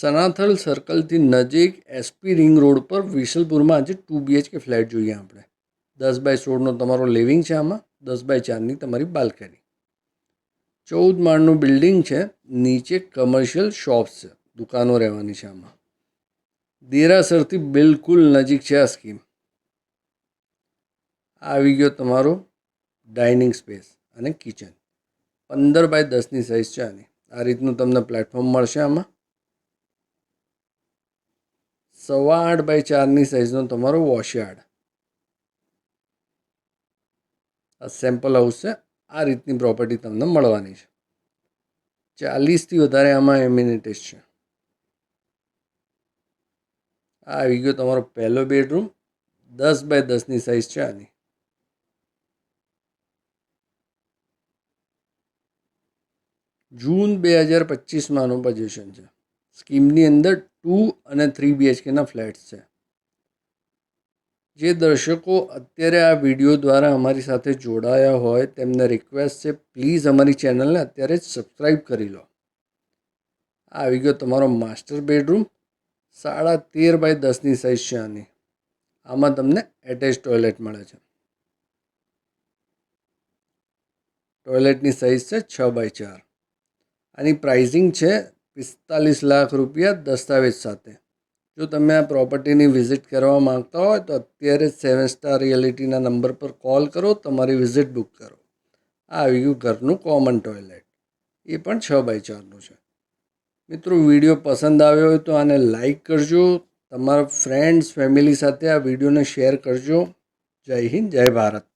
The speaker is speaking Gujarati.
સનાથલ સર્કલથી નજીક એસપી રિંગ રોડ પર વિશલપુરમાં આજે ટુ બીએચકે ફ્લેટ જોઈએ આપણે. દસ બાય સોળનો તમારો લિવિંગ છે આમાં, દસ બાય ચારની તમારી બાલ્કની. ચૌદ માળનું બિલ્ડિંગ છે, નીચે કમર્શિયલ શોપ્સ છે, દુકાનો રહેવાની છે આમાં. દેરાસરથી બિલકુલ નજીક છે આ સ્કીમ આવી ગયો તમારો ડાઇનિંગ સ્પેસ અને કિચન પંદર બાય દસની સાઇઝ છે આની. આ રીતનું તમને પ્લેટફોર્મ મળશે આમાં. સવા આઠ બાય ચારની સાઇઝનો તમારો વોશયાર્ડ આ સેમ્પલ હાઉસ છે. આ રીતની પ્રોપર્ટી તમને મળવાની છે. ચાલીસથી વધારે આમાં એમ્યુનિટીઝ છે. આ આવી ગયો તમારો પહેલો બેડરૂમ દસ બાય દસની સાઇઝ છે આની. જૂન બે હજાર પચીસમાંનું પોઝિશન છે. સ્કીમની અંદર ટુ અને થ્રી બીએચકેના ફ્લેટ્સ છે. જે દર્શકો અત્યારે આ વીડિયો દ્વારા અમારી સાથે જોડાયા હોય, તેમને રિક્વેસ્ટ છે પ્લીઝ અમારી ચેનલને અત્યારે જ સબસ્ક્રાઈબ કરી લો. આ આવી ગયો તમારો માસ્ટર બેડરૂમ સાડા તેર બાય દસની સાઇઝ છે આની. આમાં તમને એટેચ ટોયલેટ મળે છે. ટોયલેટની સાઇઝ છે છ બાય ચાર. આની પ્રાઇઝિંગ છે પિસ્તાલીસ લાખ રૂપિયા દસ્તાવેજ સાથે. જો તમે આ પ્રોપર્ટીની વિઝિટ કરવા માંગતા હોય તો અત્યારે જ સેવન સ્ટાર રિયાલિટીના નંબર પર કોલ કરો, તમારી વિઝિટ બુક કરો. આ આવી ગયું ઘરનું કોમન ટોયલેટ. એ પણ છ બાય ચારનું છે. મિત્રો, વીડિયો પસંદ આવ્યો હોય તો આને લાઈક કરજો, તમારા ફ્રેન્ડ્સ, ફેમિલી સાથે આ વિડીયોને શેર કરજો. જય હિન્દ, જય ભારત.